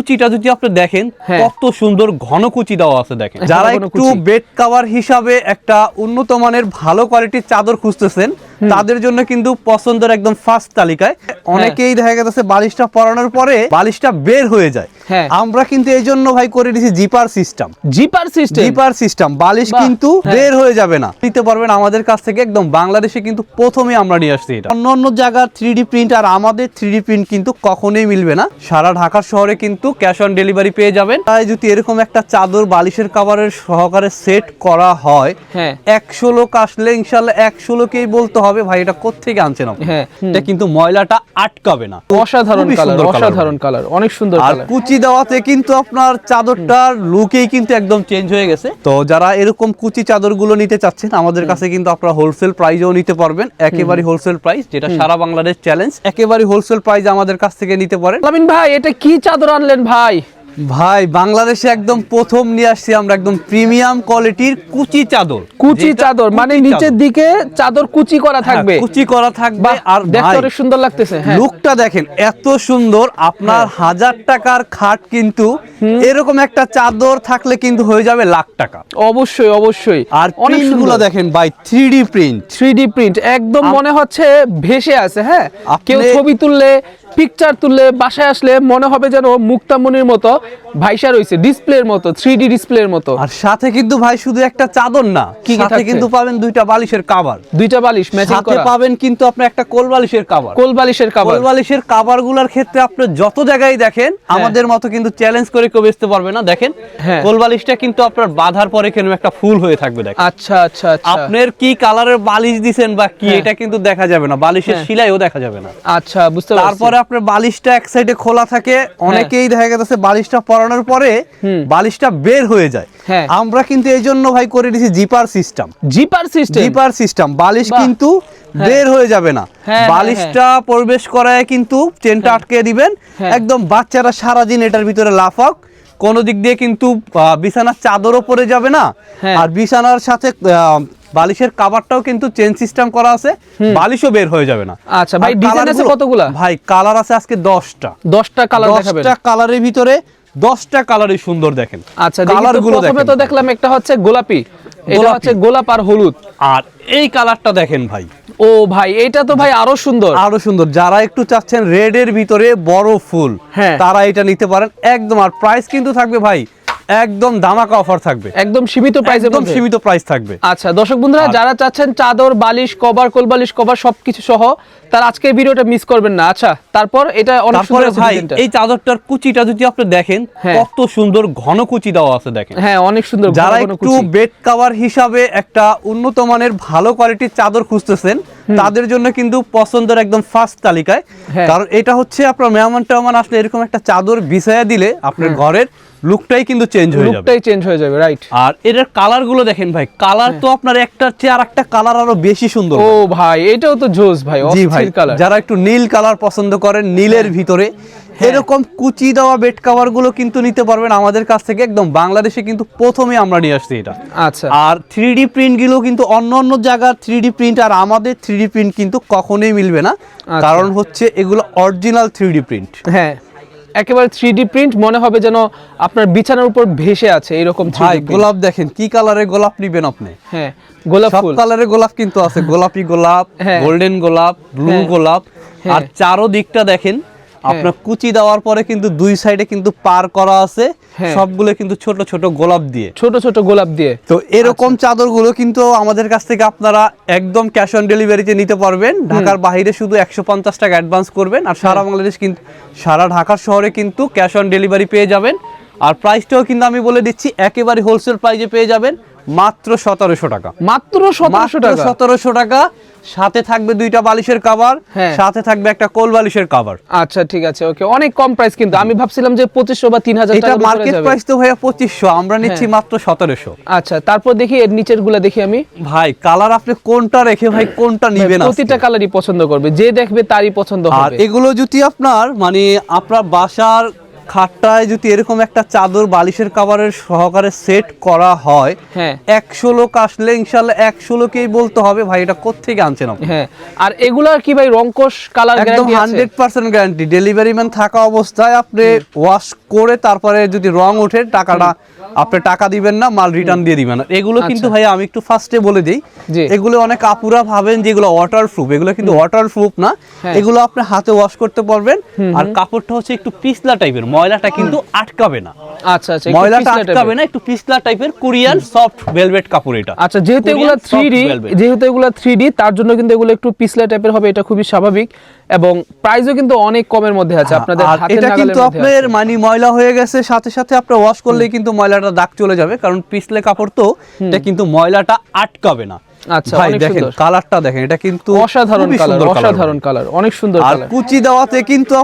কুচিটা যদি আপনি দেখেন হ্যাঁ। কত সুন্দর ঘন কুচি দেওয়া আছে দেখেন। যারা একটু বেড কাভার হিসাবে একটা উন্নত মানের ভালো কোয়ালিটির চাদর খুঁজতেছেন তাদের জন্য কিন্তু পছন্দের একদম ফার্স্ট তালিকায়। অনেকেই দেখা গেছে বালিশটা পরানোর পরে বালিশটা বের হয়ে যায়। হ্যাঁ। আমরা কিন্তু এই জন্য ভাই করে দিয়েছি zipper system. Zipper system? Zipper system বালিশ কিন্তু হ্যাঁ। বের হয়ে যাবে না। নিতে পারবেন আমাদের কাছ থেকে একদম বাংলাদেশে কিন্তু প্রথমে আমরা নিয়ে আসছি এটা। অন্য অন্য জায়গার থ্রি প্রিন্ট আর আমাদের থ্রি প্রিন্ট কিন্তু কখনোই মিলবে না। সারা ঢাকা শহরে কিন্তু ক্যাশ অন ডেলিভারি পেয়ে যাবেন। তাই যদি এরকম একটা চাদর বালিশের কাভারের সহকারে সেট করা হয় হ্যাঁ। একশো লোক আসলে ইনশাল্লাহ একশো লোকেই বলতে হবে ভাই এটা কোথেকে আনছেন হ্যাঁ, এটা কিন্তু ময়লাটা আটকাবে না। অসাধারণ কালার অসাধারণ কালার অনেক সুন্দর আর কুচি দেওয়াতে কিন্তু আপনার চাদরটার লুকেই কিন্তু একদম চেঞ্জ হয়ে গেছে। তো যারা এরকম কুচি চাদরগুলো নিতে চাচ্ছেন আমাদের কাছে কিন্তু আপনারা হোলসেল প্রাইজেও নিতে পারবেন। একেবারে হোলসেল প্রাইস যেটা সারা বাংলাদেশ চ্যালেঞ্জ একেবারে হোলসেল প্রাইস আমাদের কাছ থেকে নিতে পারেন। লামিন ভাই এটা কি চাদর আনলেন ভাই? ভাই বাংলাদেশে একদম প্রথম নিয়ে আসছি আমরা একদম প্রিমিয়াম কোয়ালিটির কুচি চাদর। কুচি চাদর মানে নিচের দিকে চাদর কুচি করা থাকবে। হ্যাঁ, কুচি করা থাকবে। আর দেখতে অনেক সুন্দর লাগতেছে হ্যাঁ। লুকটা দেখেন এত সুন্দর। আপনার হাজার টাকার খাট কিন্তু এরকম একটা চাদর থাকলে কিন্তু হয়ে যাবে লাখ টাকা। অবশ্যই অবশ্যই। আর সুন্দর। দেখেন ভাই three D print. Three print একদম মনে হচ্ছে ভেসে আছে হ্যাঁ। কেউ ছবি তুললে পিকচার তুললে বাসায় আসলে মনে হবে যেন মুক্তামনির মতো ভাইসা রয়েছে ডিসপ্লের মতো থ্রি ডি ডিসপ্লের মতো। আর সাথে কিন্তু ভাই শুধু একটা চাদর না কি কি সাথে থাকছে? কিন্তু পাবেন দুইটা বালিশের কাভার দুইটা বালিশ ম্যাচিং সাথে করা। পাবেন কিন্তু আপনি একটা কোল বালিশের কাভার কোল বালিশের কাভার কোল বালিশের কাভারগুলার ক্ষেত্রে আপনি যত জায়গায় দেখেন আমাদের মতো কিন্তু চ্যালেঞ্জ করে কেউ বেচতে পারবে না। দেখেন হ্যাঁ। কোল বালিশটা কিন্তু আপনার বাঁধার পরে কেন একটা ফুল হয়ে থাকবে দেখেন। আচ্ছা আচ্ছা আচ্ছা। আপনার কি কালারের বালিশ দিছেন বা কি হ্যাঁ। এটা কিন্তু দেখা যাবে না। বালিশের হ্যাঁ। শিলাইও দেখা যাবে না। আচ্ছা বুঝতে পারছি। তারপরে আপনার বালিশটা এক সাইডে খোলা থাকে অনেকেই দেখা গেছে বালিশটা পরানোর পরে বালিশটা বের হয়ে যায়। হ্যাঁ। আমরা কিন্তু এই জন্য ভাই করে দিয়েছি zipper system zipper system zipper system বালিশ কিন্তু বের হয়ে যাবে না। হ্যাঁ, বালিশটা প্রবেশ করায় কিন্তু চেনটা আটকে দিবেন। হ্যাঁ। একদম বাচ্চারা সারাদিন এটার ভিতরে লাফাক। কোন দিক দিয়ে কিন্তু বিছানার চাদরও পরে যাবে না। হ্যাঁ। আর বিছানার সাথে বালিশের কাভারটাও কিন্তু চেন সিস্টেম করা আছে বালিশও বের হয়ে যাবে না। আচ্ছা, ভাই, design আছে কালারগুলো- কতগুলা? ভাই কালার আছে আজকে দশটা। দশটা কালার দেখাবেন। দশটা কালারের ভিতরে দশটা কালারই সুন্দর দেখেন। আচ্ছা কালার কালারগুলো প্রথমে তো দেখলাম একটা হচ্ছে গোলাপি। এটা হচ্ছে গোলাপ আর হলুদ। আর এই কালারটা দেখেন ভাই। ও ভাই এটা তো ভাই আরও সুন্দর। আরও সুন্দর। যারা একটু চাচ্ছেন রেড এর ভিতরে বড় ফুল হ্যাঁ। তারা এটা নিতে পারেন। একদম আর প্রাইস কিন্তু থাকবে ভাই একদম দামাকা অফার থাকবে। একদম সীমিত প্রাইস একদম সীমিত প্রাইস থাকবে। আচ্ছা দর্শক বন্ধুরা যারা চাচ্ছেন চাদর বালিশ কভার কোল বালিশ কভার সবকিছু সহ তার আজকের ভিডিওটা মিস করবেন না। আচ্ছা তারপর এটা অনেক সুন্দর ভাই এই চাদরটার কুচিটা যদি আপনি দেখেন হ্যাঁ। কত সুন্দর ঘন কুচি দেওয়া আছে দেখেন। হ্যাঁ অনেক সুন্দর যারা একটু বেড কাভার হিসাবে একটা উন্নত মানের ভালো কোয়ালিটির চাদর খুঁজতেছেন তাদের জন্য কিন্তু পছন্দের একদম ফার্স্ট তালিকায়। হ্যাঁ। কারণ এটা হচ্ছে আপনার মেহমান টেহমান আসলে এরকম একটা চাদর বিছায়া দিলে আপনার ঘরের লুকটাই কিন্তু চেঞ্জ হয়ে যাবে। লুকটাই চেঞ্জ হয়ে যাবে রাইট আর এটার কালারগুলো দেখেন ভাই কালার তো আপনার একটার চেয়ে আর একটা কালার আরও বেশি সুন্দর ও ভাই এটাও তো জোস ভাই জি ভাই। যারা একটু নীল কালার পছন্দ করেন নীলের ভিতরে এরকম কুচি দেওয়া বেড কাভারগুলো কিন্তু নিতে পারবেন আমাদের কাছ থেকে একদম বাংলাদেশে কিন্তু প্রথমে আমরা নিয়ে আসছি এটা। আচ্ছা। আর থ্রি ডি প্রিন্টগুলো কিন্তু অন্য অন্য জায়গার থ্রি ডি প্রিন্ট আর আমাদের থ্রি ডি প্রিন্ট কিন্তু কখনোই মিলবে না। আচ্ছা। কারণ হচ্ছে এগুলো অরিজিনাল থ্রি ডি প্রিন্ট হ্যাঁ। একেবারে থ্রি ডি প্রিন্ট মনে হবে যেন আপনার বিছানার উপর ভেসে আছে এরকম ভাই গোলাপ দেখেন কি কালারের গোলাপ নিবেন আপনি হ্যাঁ গোলাপ সব কালারের গোলাপ কিন্তু আছে গোলাপি গোলাপ হ্যাঁ। গোল্ডেন গোলাপ ব্লু হ্যাঁ। গোলাপ হ্যাঁ। আর চারো দিকটা দেখেন আপনার কুচি দেওয়ার পরে কিন্তু দুই সাইডে কিন্তু পার করা আছে হ্যাঁ। সবগুলো কিন্তু ছোট ছোট গোলাপ দিয়ে। ছোট ছোট গোলাপ দিয়ে। তো এরকম আচ্ছা। চাদরগুলো কিন্তু আমাদের কাছ থেকে আপনারা একদম ক্যাশ অন ডেলিভারিতে নিতে পারবেন। ঢাকার বাইরে শুধু একশো পঞ্চাশ টাকা অ্যাডভান্স করবেন আর হ্যাঁ। সারা বাংলাদেশ কিন্তু সারা ঢাকার শহরে কিন্তু ক্যাশ অন ডেলিভারি পেয়ে যাবেন। আর প্রাইসটাও কিন্তু আমি বলে দিচ্ছি একেবারে হোলসেল প্রাইসে পেয়ে যাবেন। মাত্র সতেরোশো টাকা। মাত্র সতেরোশো টাকা? সতেরোশো টাকা। সাথে থাকবে দুইটা বালিশের কাভার হ্যাঁ। সাথে থাকবে একটা কোল বালিশের কাভার আচ্ছা ঠিক আছে ওকে। অনেক কম প্রাইস কিন্তু। আমি ভাবছিলাম যে পঁচিশশো বা তিন হাজার এটা টাকা মার্কেট প্রাইস তো ভাইয়া পঁচিশশো আমরা নিচ্ছি হ্যাঁ। মাত্র সতেরোশো। আচ্ছা তারপর দেখি এর নিচেরগুলা দেখি আমি। ভাই কালার আপনি কোনটা রেখে ভাই কোনটা নিবেন প্রতিটা কালারই পছন্দ করবে। যে দেখবে তারই পছন্দ আর হবে। এগুলো যদি আপনার মানে আপনার বাসার খাটটায় যদি এরকম একটা চাদর বালিশের কাভারের সহকারে সেট করা হয় হ্যাঁ। একশো লোক আসলে ইনশাল্লাহ একশো লোকেই বলতে হবে ভাই এটা কোথেকে আনছেন হ্যাঁ। আর এগুলার কি ভাই রংকশ কালার একদম hundred percent guarantee delivery man থাকা অবস্থায় আপনি ওয়াশ করে তারপরে যদি রং ওঠে টাকাটা আপনি টাকা দিবেন না মাল রিটার্ন দিয়ে দিবেন। এগুলো কিন্তু ভাই আমি একটু ফার্স্টে বলে দিই। আচ্ছা। এগুলো অনেক আপুরা ভাবেন যে এগুলো ওয়াটার প্রুফ এগুলো কিন্তু ওয়াটার প্রুফ না। হ্যাঁ। এগুলো আপনি হাতে ওয়াশ করতে পারবেন। আর কাপড়টা হচ্ছে একটু পিছলা টাইপের ময়লাটা কিন্তু আটকাবে না। আচ্ছা আচ্ছা ময়লাটা আটকাবে না একটু পিছলা টাইপের কোরিয়ান সফট ভেলভেট কাপড় এটা। আচ্ছা যেহেতু এগুলো থ্রি যেহেতু এগুলো থ্রি তার জন্য কিন্তু এগুলো একটু পিছলা টাইপের হবে এটা খুবই স্বাভাবিক। এবং প্রাইসও কিন্তু অনেক কমের মধ্যে আছে আপনাদের আর হাতের এটা কিন্তু আপনার মানে ময়লা হয়ে গেছে সাথে সাথে আপনি ওয়াশ করলেই কিন্তু ময়লাটা দাগ চলে যাবে কারণ পিছলে কাপড় তো এটা কিন্তু ময়লাটা আটকাবে না। আচ্ছা, ভাই দেখেন কালারটা দেখেন এটা কিন্তু অসাধারণ কালার অসাধারণ কালার অনেক সুন্দর আর কুচি দেওয়াতে কিন্তু